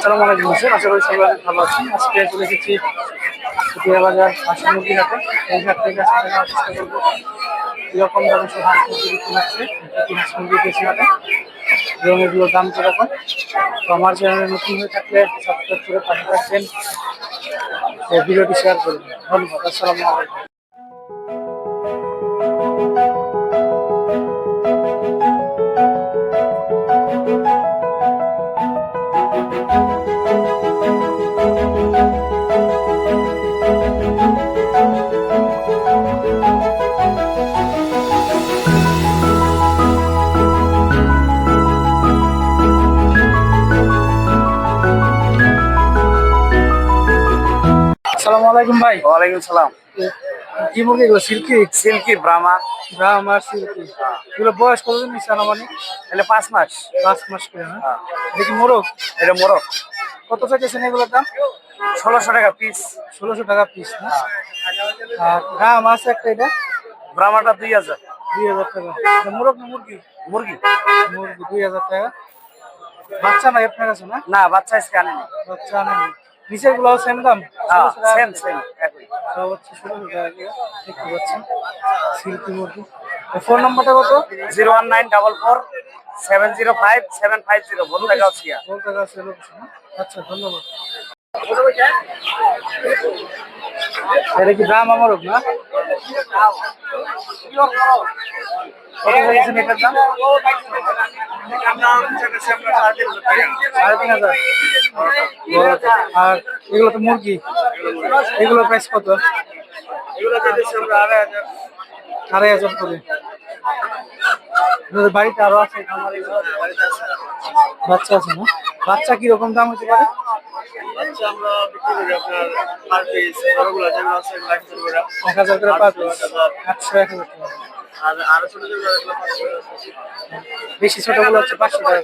আসসালামু আলাইকুম স্যার, আশা করি সবাই ভালো আছেন। আজকে চলে এসেছি বাজার হাঁস মুরগি হাটে। এই হাট থেকে চেষ্টা করব কীরকম দামে সব বিক্রি হচ্ছে বেশি হাটে এবং এগুলোর দাম কীরকম। তো আমার চ্যানেলে নতুন হয়ে থাকলে সাবস্ক্রাইব করে পাশে থাকবেন। ভিডিওটি শেয়ার করবেন। ধন্যবাদ, আসসালামু আলাইকুম। আলাইকুম ভাই। ওয়ালাইকুম সালাম। কি মুরগি এগুলো? সিল্কি? সিল্কি ব্রাহ্মা। আর সিল্কি। এগুলো বয়স কতদিন নিচ্ছে আনুমানিক? এটা পাঁচ মাস। পাঁচ মাস করে না দেখি মোরগ? এটা মোরগ। কত চাইতেছেন এগুলোর দাম? ষোলোশো টাকা পিস ষোলোশো টাকা পিস না? আর গ্রাম আছে একটা এটা? ব্রাহ্মাটা দুই হাজার। দুই হাজার টাকা। মোরগ না মুরগি? মুরগি। মুরগি দুই হাজার টাকা। বাচ্চা নাই আপনার কাছে না? না বাচ্চা আজকে আনেনি। বাচ্চা আনেনি। নিচেরগুলো সেম দাম? হ্যাঁ 1600 টাকা সেম করে। সেম একই। সব হচ্ছে ষোলোশো দেখতে পাচ্ছেন। সিল্কি মুরগি। ফোন নাম্বারটা কত? Zero one nine double four seven zero five seven five zero বন্ধু গাছিয়া বলতে গেছে আচ্ছা ধন্যবাদ। এটা কি দাম আমারও না? সাড়ে তিন হাজার। আর এগুলো তো মুরগি। এগুলোর প্রাইস কত? আড়াই হাজার করে। বাড়িতে আরও আছে? বাচ্চা আছে না? বাচ্চা কীরকম দাম হতে পারে? এক হাজার করে পার পিস একশো এক হাজার। টাকা। বেশি ছোটগুলো হচ্ছে পাঁচশো টাকা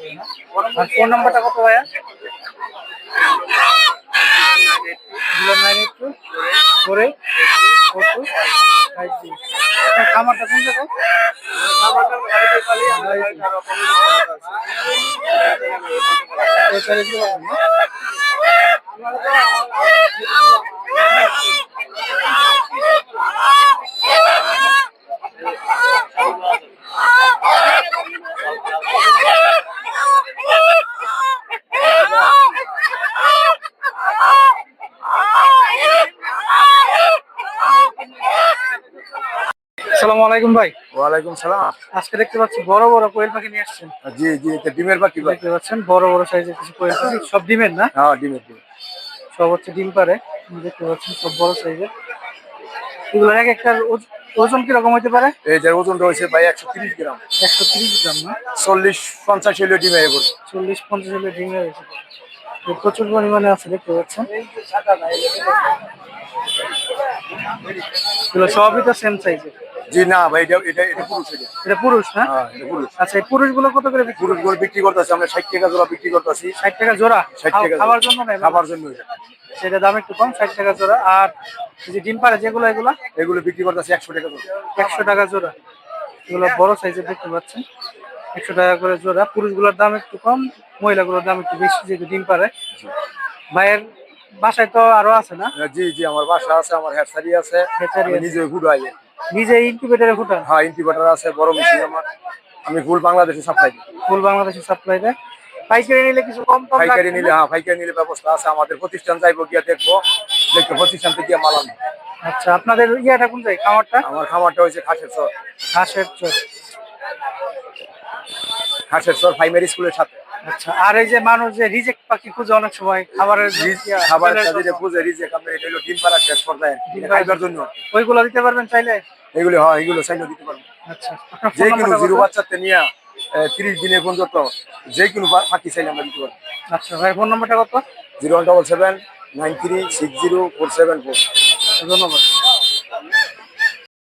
আর ফোন নাম্বারটা কত ভাইয়া? Zero nine eight two four eight four two five zero. খামারটা কোন জায়গায়? আসসালামু আলাইকুম ভাই ওয়ালাইকুম সালাম। আজকে দেখতে পাচ্ছি বড় বড় কোয়েল পাখি নিয়ে আসছেন। জি জি এটা ডিমের পাখি দেখতে পাচ্ছেন বড় বড় সাইজের কিছু কোয়েল পাখি। সব ডিমের না? হ্যাঁ ডিমের ডিম। সব হচ্ছে ডিম পারে দেখতে পাচ্ছেন সব বড় সাইজের এগুলোর এক একটা ওজন কীরকম হতে পারে? যে ওজনটা হয়েছে ভাই একশো তিরিশ গ্রাম। একশো তিরিশ গ্রাম না? চল্লিশ পঞ্চাশ হইলে ডিমে এবার চল্লিশ পঞ্চাশ হলে ডিম প্রচুর পরিমাণে আছে দেখতে পাচ্ছেন। এগুলো সবই তো সেম সাইজের জি না ভাই এটা এটা এটা পুরুষ এটা। এটা পুরুষ না? হ্যাঁ এটা পুরুষ। আচ্ছা এই পুরুষগুলো কত করে বিক্রি পুরুষ গরু বিক্রি করতেছি আমরা ষাট টাকা জোড়া বিক্রি করতেছি। ষাট টাকা জোড়া? ষাট টাকা খাবার জন্য নেই খাবার জন্য সেটা দাম একটু কম ষাট টাকা জোড়া। আর যে ডিম পারে যেগুলো এগুলো? এগুলো বিক্রি করতেছি একশো টাকা জোড়া। একশো টাকা জোড়া। এগুলো বড় সাইজের দেখতে পাচ্ছেন। একশো টাকা করে জোড়া। পুরুষগুলোর দাম একটু কম মহিলাগুলোর দাম একটু বেশি যেহেতু ডিম পারে ভাইয়ের বাসায় তো আরও আছে না? জি জি আমার বাসা আছে আমার হ্যাচারি আছে। নিজে ফুটাই নিজে ইনকিউবেটারে ফুটান? হ্যাঁ ইনকিউবেটার আছে বড় মেশিন আমার। আমি ফুল বাংলাদেশে সাপ্লাই দিই ফুল বাংলাদেশের সাপ্লাই দেয়? পাইকারি নিলে কিছু কম কম পাইকারি নিলে হ্যাঁ পাইকারি নিলে ব্যবস্থা আছে। আমাদের প্রতিষ্ঠান যাইবো গিয়া দেখব। দেখব প্রতিষ্ঠান থেকে গিয়ে মাল আনব। আচ্ছা আপনাদের ইয়াটা কোন জায়গায় খামারটা? আমার খামারটা হয়েছে খাসের চর। হাঁসের চোখ খাসের চর প্রাইমারি স্কুলের সাথে। আচ্ছা আর এই যে মানুষ যে রিজেক্ট পাখি খুঁজে অনেক সময় খাবারের ইয়া, খাবার তেলের সাথে জন্য। বুঝে রিজেক আপনার এটা হলো ডিম পাড়া শেষ পর্যায়ে। খাইবার জন্য। ওইগুলো দিতে পারবেন চাইলে? এগুলো হয় এগুলো চাইলে দিতে পারব আচ্ছা যে ফোন কোনো জিরো। বাচ্চাতে নিয়ে তিরিশ দিনের পর্যন্ত যে কোনো পাখি চাইলে আমরা দিতে পারব। আচ্ছা ভাই ফোন নাম্বারটা কত? Zero one double seven nine three six zero four seven four. ধন্যবাদ।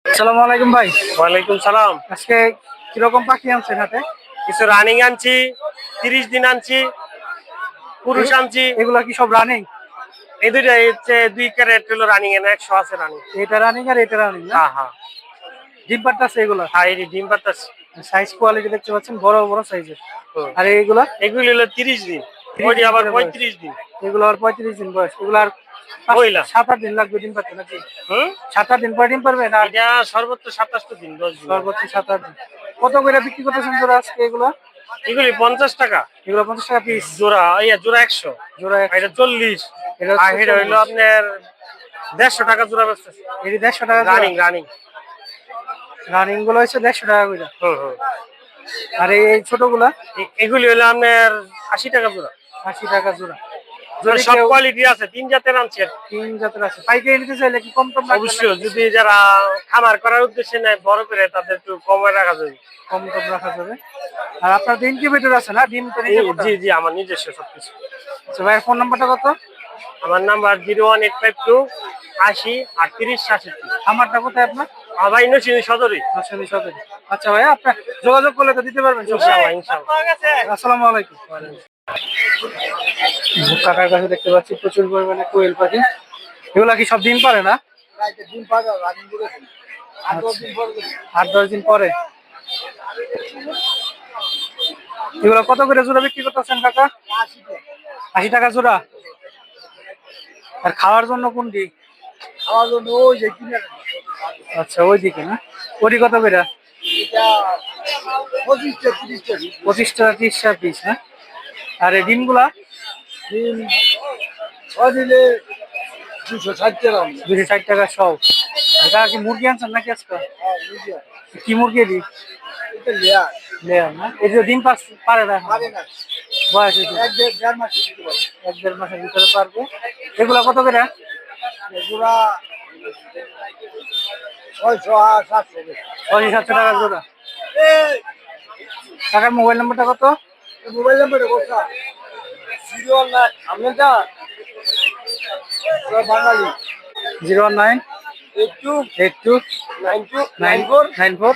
আসসালামু আলাইকুম ভাই। ওয়ালাইকুম সালাম। আজকে কীরকম পাখি আনছেন হাতে? কিছু রানিং আনছি। তিরিশ দিন আনছি পুরুষ আনছি। এগুলা কি সব রানিং এই দুইটা হচ্ছে দুই ক্যারেট হলো রানিং এনে একশো আছে রানিং এটা রানিং আর এটা রানিং হ্যাঁ হ্যাঁ। ডিম পাট্টা আছে এগুলা? হ্যাঁ এই ডিম পাতাস সাইজ কোয়ালিটি দেখতে পাচ্ছেন বড় বড় সাইজের আর এইগুলা এগুলি হলো তিরিশ দিন। ওইটি আবার। পঁয়ত্রিশ দিন। এগুলো আর পঁয়ত্রিশ দিন বয়স। এগুলো আর মহিলা। সাত আট দিন লাগবে ডিম পারতে নাকি? হুম? সাত আট দিন পরে ডিম পারবে না? এটা সর্বোচ্চ সাতাশ দিন সর্বোচ্চ সাত আট দিন। কত করে বিক্রি করতেছেন জোড়া আজকে এগুলো? এগুলি পঞ্চাশ টাকা? এগুলো পঞ্চাশ টাকা পিস জোড়া ইয়া জোড়া একশো। জোড়া এটা চল্লিশ। এটা এটা হইল আপনার দেড়শো টাকা জোড়া বেচতে এটি দেড়শো টাকা রানিং রানিং। রানিংগুলো হচ্ছে দেড়শো টাকা করে। হুম হুম। আর এই ছোট ছোটগুলা? এগুলি হলো আপনার আশি টাকা জোড়া। আশি টাকা জোড়া। সব কোয়ালিটি আছে তিন জাতের তিন জাতের আছে। পাইকারি নিতে চাইলে কি কম অবশ্যই যদি যারা খামার করার উদ্দেশ্যে নেয় বড় করে তাদের একটু কমে রাখা যাবে। কম টম রাখা যাবে। আর আপনার ইনকিউবেটর আছে না ডিম তো জি জি আমার নিজস্ব সবকিছু। আচ্ছা ভাই ফোন নাম্বারটা কত? আমার number zero one eight five two আশি আটত্রিশ সাতষট্টি আমারটা কোথায় আপনার? ভাই নসিনী সদরে। আচ্ছা ভাই আপনার যোগাযোগ করলে তো দিতে পারবেন ইনশাআল্লাহ ইনশাআল্লাহ। আসসালামু আলাইকুম। কাকার কাছে দেখতে পাচ্ছি প্রচুর পরিমাণে কোয়েল পাখি। এগুলা কি সব ডিম পারে না? আট দশ দিন পরে। এগুলো কত করে জোড়া বিক্রি করতেছেন কাকা? আশি টাকা জোড়া। আর খাওয়ার জন্য কোনটি? খাওয়ার জন্য ওই যে কিনে আচ্ছা ওইদিকে না? ওটি কত করে? তিরিশটা পঁচিশ টাকা তিরিশ টাকা। পিস হ্যাঁ আর এই ডিমগুলা? ডিম দিলে দুশো ষাট টাকা দুশো ষাট টাকা সব। এটা কি মুরগি আনছেন নাকি আজকে? কি মুরগি দি এটা লেয়ার। লেয়ার না? এই যে ডিম পাস পারে না এখন? পারে না। বয়স হয়েছে। এক দেড় দেড় মাস দিতে পারে এক দেড় মাসের ভিতরে পারবে। এগুলা কত করে? এগুলা ছয়শো আর সাতশো সাতশো টাকা জোড়া টাকার মোবাইল নাম্বারটা কত? মোবাইল নাম্বার কোথা জিরো না আপনারটা বাঙালি। Zero one nine. Eight two eight two nine two nine four nine four.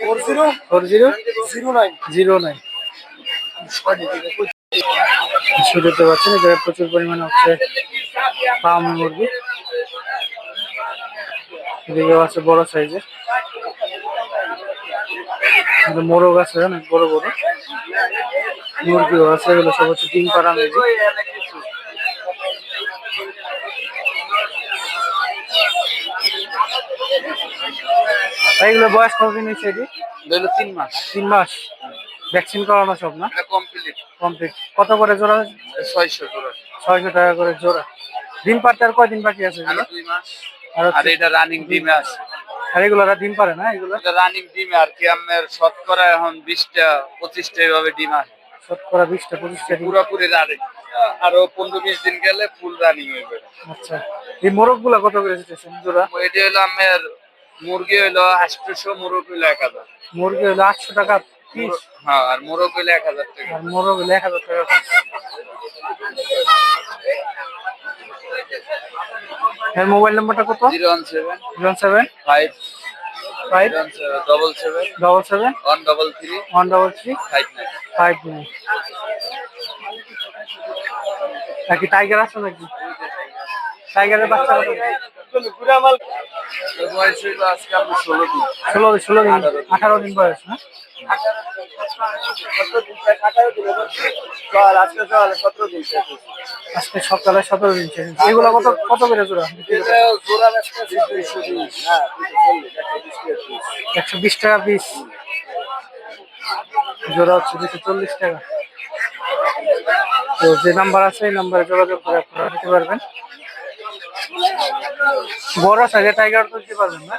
Four zero four zero zero nine. Zero nine. শুরুতে পাচ্ছেন এখানে প্রচুর পরিমাণে হচ্ছে ফার্ম মুরগি। এদিকেও আছে বড় সাইজের মোরগ আছে অনেক বড় বড়। মুরগিও আছে এগুলো সব হচ্ছে ডিম পাড়া মুরগি। এগুলো বয়স কতদিন হয়েছে এটি? তিন মাস। তিন মাস। ভ্যাকসিন করানো সব না? কমপ্লিট কমপ্লিট কত করে জোড়া ছয়শো জোড়া। ছয়শো টাকা করে জোড়া। ডিম পারতে আর কয়দিন বাকি আছে? দুই মাস। আর এটা রানিং ডিমে আছে। আর এগুলো ডিম পারে না এগুলো? এটা রানিং ডিমে আর কি আমার শতকরা এখন বিশটা পঁচিশটা এভাবে ডিম আসে। শতকরা বিশটা পঁচিশটা পুরোপুরি রানিং আরও। পনেরো বিশ দিন গেলে ফুল রানিং হইবে আচ্ছা। এই মোরগগুলা কত করে দিতেছেন জোড়া এটা হলো আমার মুরগি হইল আটশোশো মুরগ হইল এক হাজার। মুরগি হলো আটশো টাকা পিস হ্যাঁ আর মোরগ হইল এক হাজার টাকা। আর মোরগ হলো এক হাজার টাকা। এর মোবাইল নাম্বারটা কত? Zero one seven zero seven five five double seven double seven one double three one double three five nine five nine নাকি টাইগার আছে নাকি? টাইগারের বাচ্চা বয়স হইল আজকে আমি ষোলো দিন। ষোলো ষোলো দিন। আঠারো দিন। বয়স না? চল আজকে সতেরো দিন শেষ আজকে সকালে সতেরো দিন শেষ হয়েছে। এগুলো কত কত করে জোড়া? হ্যাঁ। একশো বিশ টাকা পিস। জোড়া হচ্ছে দুশো চল্লিশ টাকা। তো যে নাম্বার আছে এই নাম্বারে যোগাযোগ করে আপনারা নিতে পারবেন। বড় সাইজের টাইগার তো দিতে পারবেন না?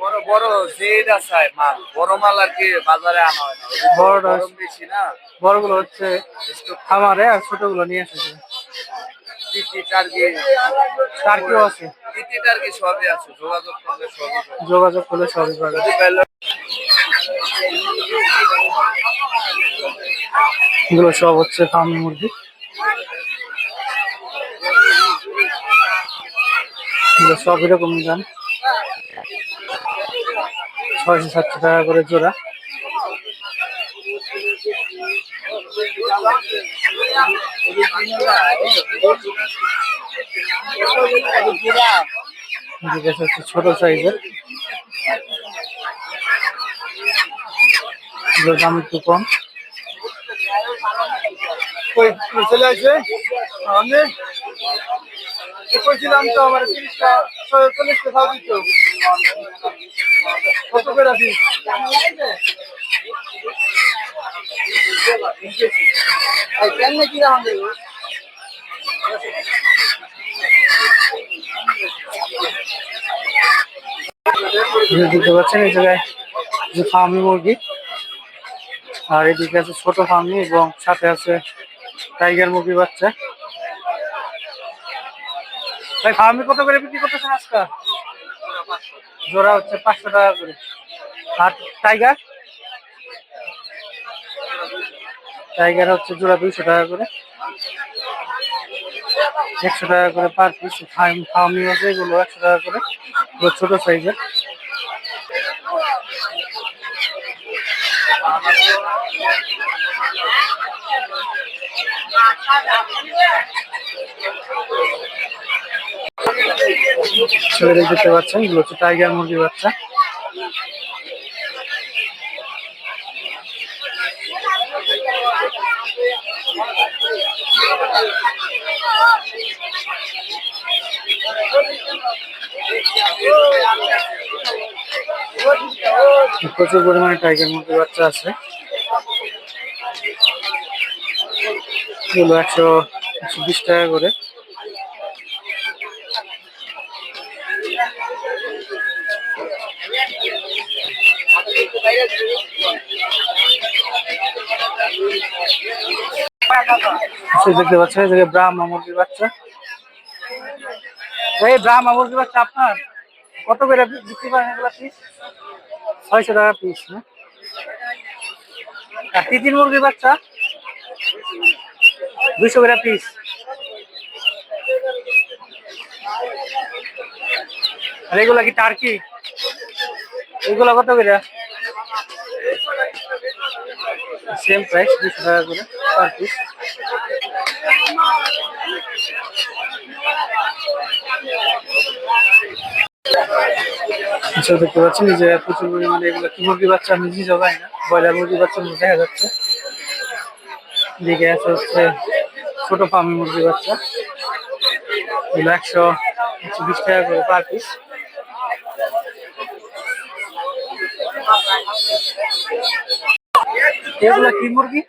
বড় বড় যেটা চাই মাল। বড় মাল আর কি বাজারে আনা হয় না। যে বেশি না? বড়গুলো হচ্ছে খামারে আর ছোটগুলো নিয়ে এসেছে টার্কিও আছে। টিটি টার্গি সবই আছে। যোগাযোগ করলে সবই যোগাযোগ করলে সবই পাবে এগুলো সব হচ্ছে ফার্মি মুরগি। সব এরকমই দাম। ছয়শো সাতশো টাকা করে জোড়া। ছোট সাইজের। দাম একটু কম। চলে আমি? কইছিলাম তো আমার দেখতে পাচ্ছেন এই জায়গায় ফার্মি মুরগি। আর এদিকে আছে ছোট ফার্মি এবং সাথে আছে টাইগার মুরগি বাচ্চা। ভাই ফার্মি কত করে বিক্রি করতেছেন আজকে? জোড়া হচ্ছে পাঁচশো টাকা করে। আর টাইগার টাইগার হচ্ছে জোড়া দুইশো টাকা করে। একশো টাকা করে পার পিস ফার্মি আছে, এগুলো একশো টাকা করে। ছোট সাইজের ছেলে দেখতে পাচ্ছেন, এগুলো হচ্ছে টাইগার মুরগির বাচ্চা। প্রচুর পরিমাণে টাইগার মুরগির বাচ্চা আছে। এগুলো একশো একশো বিশ টাকা করে। সে দেখতে পাচ্ছেন, এই জায়গায় মুরগির বাচ্চা। এই ব্রাহ্মা মুরগির বাচ্চা আপনার? কত করে বিক্রি করেন এগুলো পিস ছয়শো টাকা পিস না? আর তিতির মুরগির বাচ্চা? দুইশো করে পিস আর এগুলা কি টার্কি এগুলো কত করে? সেম প্রাইস দুশো টাকা করে পার পিস দেখতে পাচ্ছেন যে প্রচুর পরিমাণে এগুলো কি মুরগি বাচ্চা আমি নিজে জবাই না, ব্রয়লার মুরগি বাচ্চা দেখা যাচ্ছে। দিকে আছে হচ্ছে ছোট ফার্মি মুরগি বাচ্চা। এগুলো একশো একশো বিশ টাকা করে পার পিস এগুলো কি মুরগি?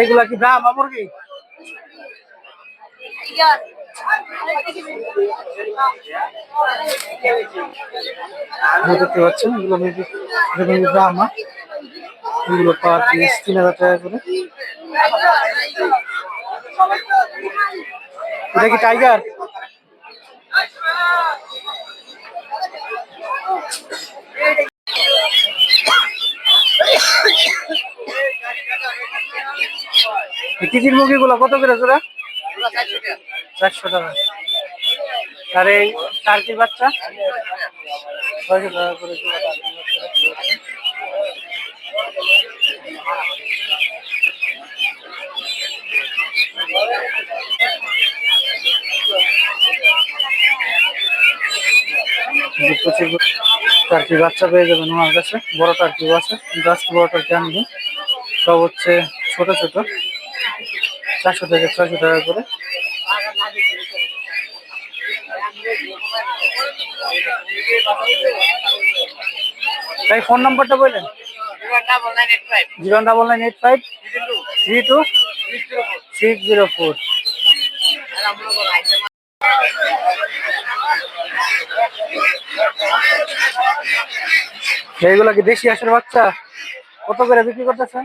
এগুলা কি ব্রাহ্মা মুরগি? দেখতে পাচ্ছেন, এগুলো এগুলো পিস তিন হাজার টাকা করে। এটা কি টাইগার টিকির মুরগিগুলো কত করে জোড়া? চারশো টাকা। আর এই টার্কির বাচ্চা? ছয়শো টাকা করে জোড়া টার্কির বাচ্চা পেয়ে যাবেন আমার কাছে। বড় টার্কিও আছে আজকে বড় টার্কি আনবে। সব হচ্ছে ছোট ছোট। চারশো থেকে ছয়শো টাকা করে। তাই ফোন নাম্বারটা বললেন? Zero double nine eight five. Three two. Six zero four. এইগুলা কি দেশি হাঁসের বাচ্চা? কত করে বিক্রি করতেছেন?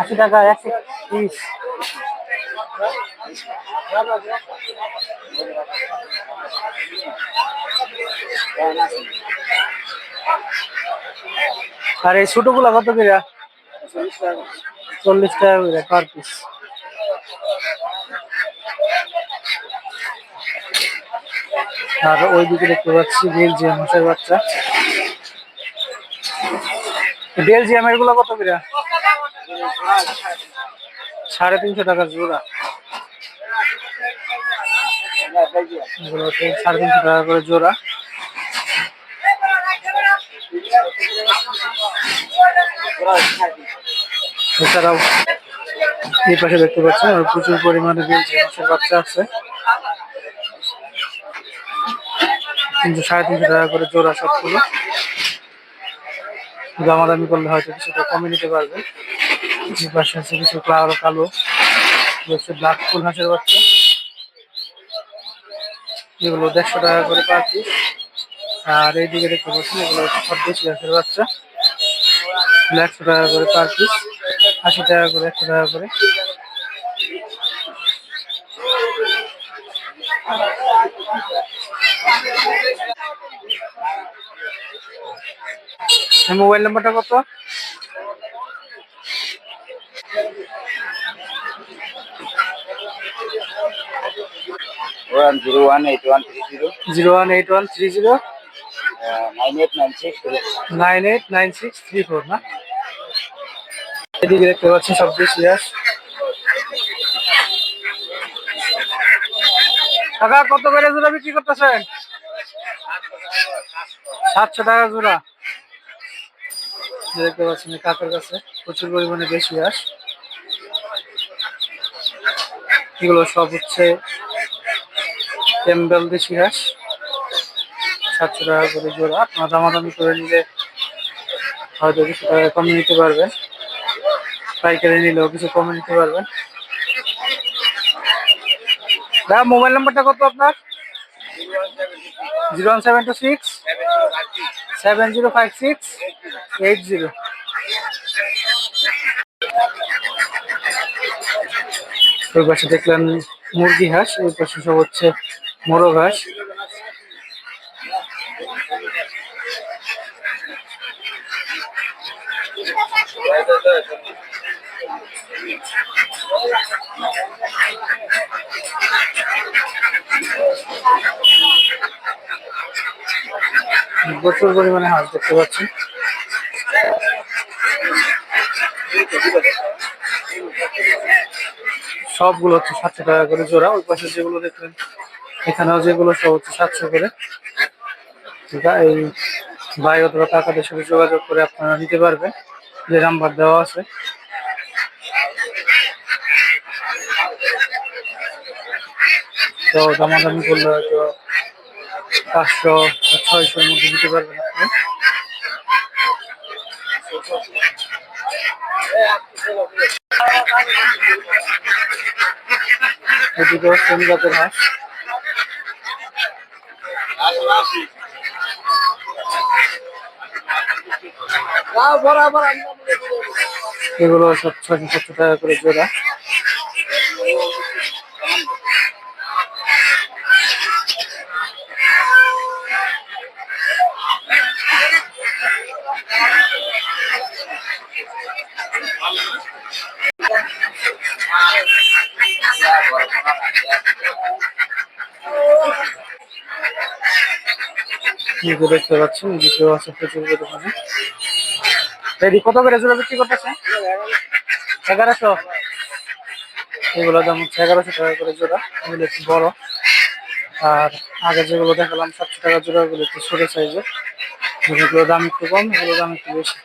আশি টাকা, একশো পিস। আর এই ছোটগুলা কত করে? চল্লিশ টাকা করে, পার পিস। আর ওই দিকে দেখতে পাচ্ছি বেলজিয়াম হাঁসের বাচ্চা। বেলজিয়াম এগুলো কত করে? সাড়ে তিনশো টাকা জোড়া। সাড়ে তিনশো টাকা করে জোড়া। এছাড়াও এই পাশে দেখতে পাচ্ছেন প্রচুর পরিমাণে বেলচি হাঁসের বাচ্চা আছে। তিনশো সাড়ে তিনশো টাকা করে জোড়া সবগুলো দামাদামি করলে হয়তো কিছুটা কমে নিতে পারবে। এই পাশে আছে কিছু কালো কালো হচ্ছে ব্ল্যাক ফুল হাঁসের বাচ্চা। এগুলো দেড়শো টাকা করে পার পিস আর এইদিকে দেখতে পাচ্ছেন, এগুলো হচ্ছে হাঁসের বাচ্চা। একশো টাকা করে পার পিস আশি টাকা করে, একশো টাকা করে। মোবাইল নাম্বারটা কত? Zero one eight one three zero. Zero one eight one three zero. Nine eight nine six nine eight nine six three four না? এদিকে দেখতে পাচ্ছি সব বেশি কাকা, কত করে জোড়া বিক্রি করতেছেন? সাতশো টাকা জোড়া। দেখতে পাচ্ছেন কাকার কাছে প্রচুর পরিমাণে বেশি আস এগুলো সব হচ্ছে ক্যাম্বেল দেশি হাঁস। সাতশো টাকা করে জোড়া। আপনার দামাদামি করে নিলে হয়তো কিছু টাকা কমে নিতে পারবেন। পাইকারি নিলেও কিছু কমে নিতে পারবেন। দাদা মোবাইল নাম্বারটা কত আপনার? Zero one seven two six, seven zero five six, eight zero. ওই পাশে দেখলেন মুরগি হাঁস, ওই পাশে সব হচ্ছে মোরগ হাঁস। প্রচুর পরিমাণে হাঁস দেখতে পাচ্ছি। সবগুলো হচ্ছে সাতশো টাকা করে জোড়া। ওই পাশে যেগুলো দেখলেন, এখানেও যেগুলো সব হচ্ছে সাতশো করে। এই ভাই অথবা কাকাদের সাথে যোগাযোগ করে আপনারা নিতে পারবেন। যে নাম্বার দেওয়া আছে তো দামাদামি করলে হয়তো পাঁচশো ছয়শোর মধ্যে দিতে পারবেন আপনি। এগুলো সব ছয়শো সত্তর টাকা করে জোড়া। এগুলো দেখতে পাচ্ছেন এদিকেও আছে প্রচুর পরিমাণে এদি কত করে জোড়া বিক্রি করতেছে? এগারোশো। এগুলো দাম হচ্ছে এগারোশো টাকা করে জোড়া, এগুলো একটু বড়। আর আগে যেগুলো দেখালাম, সাতশো টাকা জোড়া ওগুলো একটু ছোট সাইজের। যেগুলো দাম একটু কম এগুলো দাম একটু বেশি।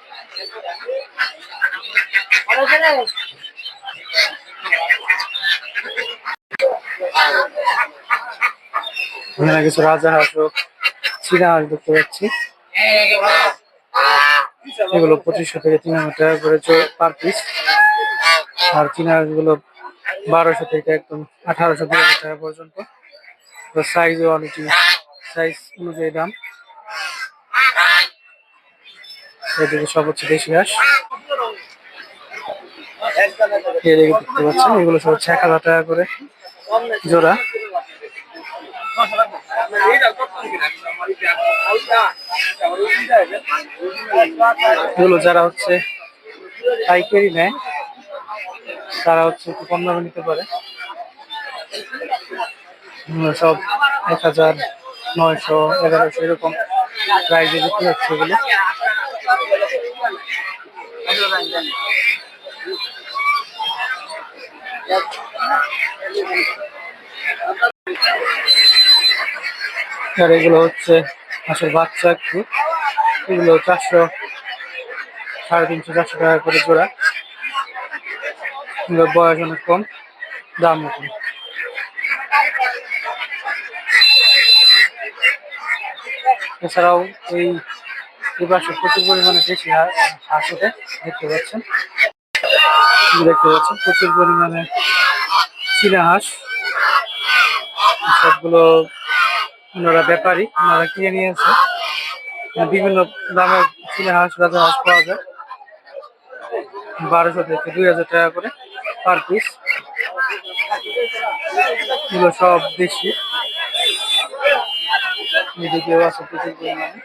কিছু রাজা হাঁস চীনা হাঁস দেখতে পাচ্ছি। এগুলো পঁচিশশো থেকে তিন হাজার টাকা করে পার পিস আর চীনা হাঁসগুলো বারোশো থেকে একদম আঠারোশো দুই হাজার টাকা পর্যন্ত। সাইজ কোয়ালিটি সাইজ অনুযায়ী দাম। এদিকে সব হচ্ছে দেশি হাঁস এদিকে দেখতে পাচ্ছেন, এগুলো সব হচ্ছে এক হাজার টাকা করে জোড়া। এগুলো যারা হচ্ছে পাইকারি নেয়, তারা হচ্ছে একটু কম দামে নিতে পারে। সব এক হাজার নয়শো, এগারোশো এরকম প্রাইজে বিক্রি হচ্ছে এগুলো। আর এগুলো হচ্ছে হাঁসের বাচ্চা একটু। এগুলো চারশো, সাড়ে তিনশো, চারশো টাকা করে জোড়া। এগুলোর বয়স অনেক কম, দাম কম। এছাড়াও এই এই পাশে প্রচুর পরিমাণে বেশি হাঁস ওঠে, দেখতে পাচ্ছেন। দেখতে পাচ্ছেন, প্রচুর পরিমাণে চীনা হাঁস। সবগুলো ওনারা ব্যাপারী, ওনারা কিনে নিয়ে আসে বিভিন্ন দামের চীনা হাঁস রাজা হাঁস পাওয়া যায়। বারোশো থেকে দুই হাজার টাকা করে পার পিস এগুলো সব দেশি। এদিকেও আছে প্রচুর পরিমাণে।